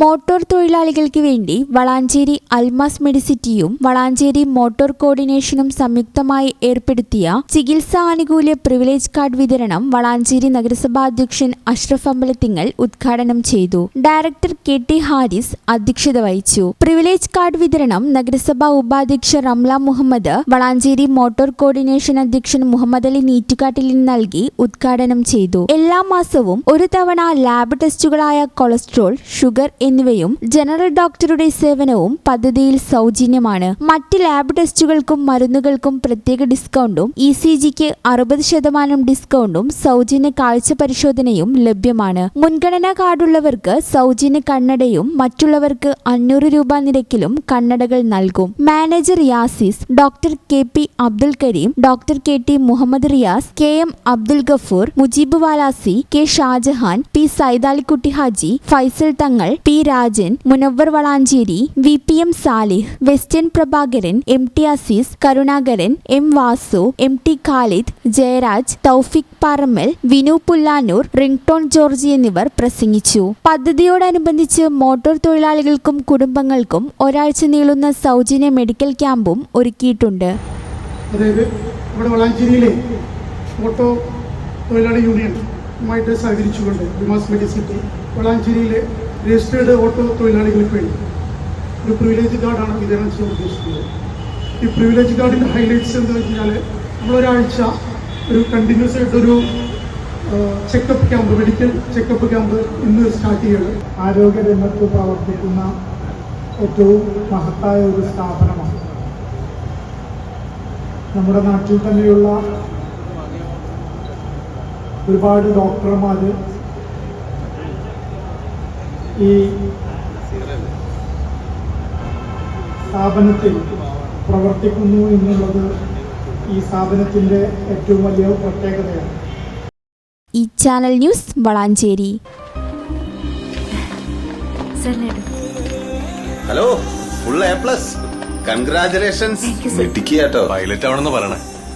Motor തൊഴിലാളികൾക്ക് വേണ്ടി വളാഞ്ചേരി അൽമാസ് മെഡിസിറ്റിയും വളാഞ്ചേരി മോട്ടോർ കോർഡിനേഷനും സംയുക്തമായി ഏർപ്പെടുത്തിയ ചികിത്സാ ആനുകൂല്യ പ്രിവിലേജ് കാർഡ് വിതരണം വളാഞ്ചേരി നഗരസഭാ അധ്യക്ഷൻ അഷ്റഫ് അമ്പലത്തിങ്ങൽ ഉദ്ഘാടനം ചെയ്തു. ഡയറക്ടർ കെ ടി ഹാരിസ് അധ്യക്ഷത വഹിച്ചു. പ്രിവിലേജ് കാർഡ് വിതരണം നഗരസഭാ ഉപാധ്യക്ഷ റംല മുഹമ്മദ് വളാഞ്ചേരി മോട്ടോർ കോർഡിനേഷൻ അധ്യക്ഷൻ മുഹമ്മദ് അലി നീറ്റുകാട്ടിലിന് നൽകി ഉദ്ഘാടനം ചെയ്തു. എല്ലാ മാസവും ഒരു തവണ ലാബ് ടെസ്റ്റുകളായ കൊളസ്ട്രോൾ ഷുഗർ എന്നിവയും ജനറൽ ഡോക്ടറുടെ സേവനവും പദ്ധതിയിൽ സൗജന്യമാണ്. മറ്റ് ലാബ് ടെസ്റ്റുകൾക്കും മരുന്നുകൾക്കും പ്രത്യേക ഡിസ്കൗണ്ടും ഇ സി ജിക്ക് അറുപത് ശതമാനം ഡിസ്കൗണ്ടും സൗജന്യ കാഴ്ച പരിശോധനയും ലഭ്യമാണ്. മുൻഗണനാ കാർഡുള്ളവർക്ക് സൗജന്യ കണ്ണടയും മറ്റുള്ളവർക്ക് അഞ്ഞൂറ് രൂപ നിരക്കിലും കണ്ണടകൾ നൽകും. Manager Yasis doctor K P Abdul Kareem doctor K T Muhammad Riyas K M Abdul Gafoor Mujeeb Valasi K Shajahan P Saithalikutty Haji Faisal Thangal P Rajan Munavar Valanchery V P M Salih western Prabhakaran M T Azeez Karunakaran M Vasu M T Khalid Jayaraj Thoufeek Parammal Vinu Pullanur ringtone George എന്നിവർ പ്രസംഗിച്ചു. പദ്ധതിയോടനുബന്ധിച്ച് motor തൊഴിലാളികൾക്കും കുടുംബങ്ങൾക്കും ഒരാഴ്ച നീളുന്ന സൗജന്യ medical ക്യാമ്പും ഒരുക്കിയിട്ടുണ്ട്. അതായത് തൊഴിലാളി യൂണിയനുമായിട്ട് സഹകരിച്ചുകൊണ്ട് വിമാസ് മെഡിസിറ്റി വളാഞ്ചേരിയിലെ രജിസ്റ്റേർഡ് ഓട്ടോ തൊഴിലാളികൾക്ക് വേണ്ടി. ഒരു പ്രിവിലേജ് കാർഡാണ് വിതരണം ചെയ്യാൻ ഉദ്ദേശിക്കുന്നത്. ഈ പ്രിവിലേജ് കാർഡിന്റെ ഹൈലൈറ്റ്സ് എന്ന് വെച്ചാൽ നമ്മളൊരാഴ്ച ഒരു കണ്ടിന്യൂസ് ആയിട്ടൊരു checkup camp medical checkup camp ഇന്ന് സ്റ്റാർട്ട് ആരോഗ്യ ആരോഗ്യരംഗത്ത് പ്രവർത്തിക്കുന്ന ഏറ്റവും മഹത്തായ ഒരു സ്ഥാപനമാണ്. നമ്മുടെ നാട്ടിൽ തന്നെയുള്ള ഒരുപാട് ഡോക്ടർമാർ ഈ സ്ഥാപനത്തിൽ പ്രവർത്തിക്കുന്നു എന്നുള്ളത് ഈ സ്ഥാപനത്തിന്റെ ഏറ്റവും വലിയ പ്രത്യേകതയാണ്. ഈ channel news Valanchery. Hello full A plus. Congratulations കേട്ടോ പൈലറ്റ് ആവണമെന്ന് പറയണേ.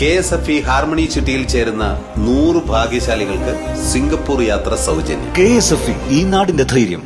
K S F E harmony ചുറ്റിയിൽ ചേരുന്ന നൂറ് ഭാഗ്യശാലികൾക്ക് സിംഗപ്പൂർ യാത്ര സൗജന്യം. കെ എസ് എഫ് ഇ ഈ നാടിന്റെ ധൈര്യം.